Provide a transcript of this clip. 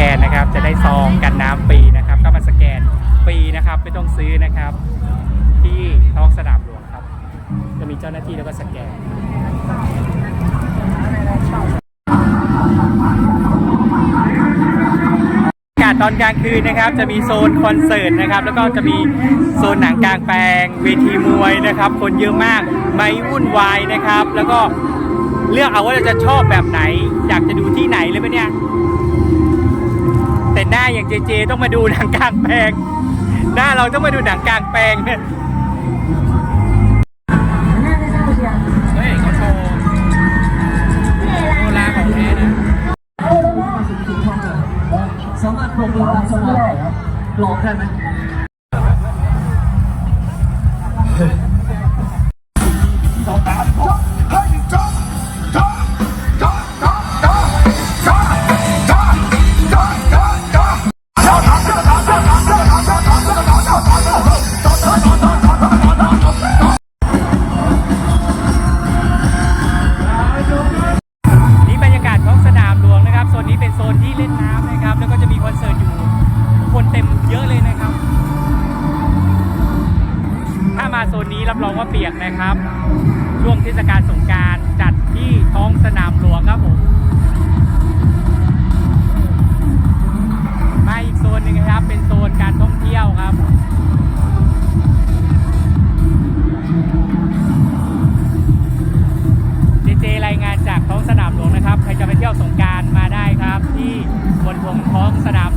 แกนนะครับ จะได้ซองกันน้ำฟรีนะครับ ก็มาสแกนฟรีนะครับ ไม่ต้องซื้อนะครับ ที่ท้องสนามหลวงครับ จะมีเจ้าหน้าที่แล้วก็สแกนอากาศตอนกลางคืนนะครับ จะมีโซนคอนเสิร์ตนะครับ แล้วก็จะมีโซนหนังกลางแปลงเวทีมวยนะครับ คนเยอะมากไม่วุ่นวายนะครับ แล้วก็เลือกเอาว่าเราจะชอบแบบไหน อยากจะดูที่ไหนเลยไหมเนี่ย แต่หน้าอย่างเจเจต้องมาดูหนังกลางแปลง หน้าเราต้องมาดูหนังกลางแปลงเนี่ยเฮ้ยเขาโชว์โบราณของแท้นะสามารถปรบมือตามสมัยลองได้ไหม เต็มเยอะเลยนะครับ ถ้ามาโซนนี้รับรองว่าเปียกนะครับ ช่วงเทศกาลสงการจัดที่ท้องสนามหลวงครับผมมาอีกโซนหนึ่งครับ เป็นโซนการท่องเที่ยวครับเจเจรายงานจากท้องสนามหลวงนะครับ ใครจะไปเที่ยวสงการมาได้ครับ ที่บนทงท้องสนาม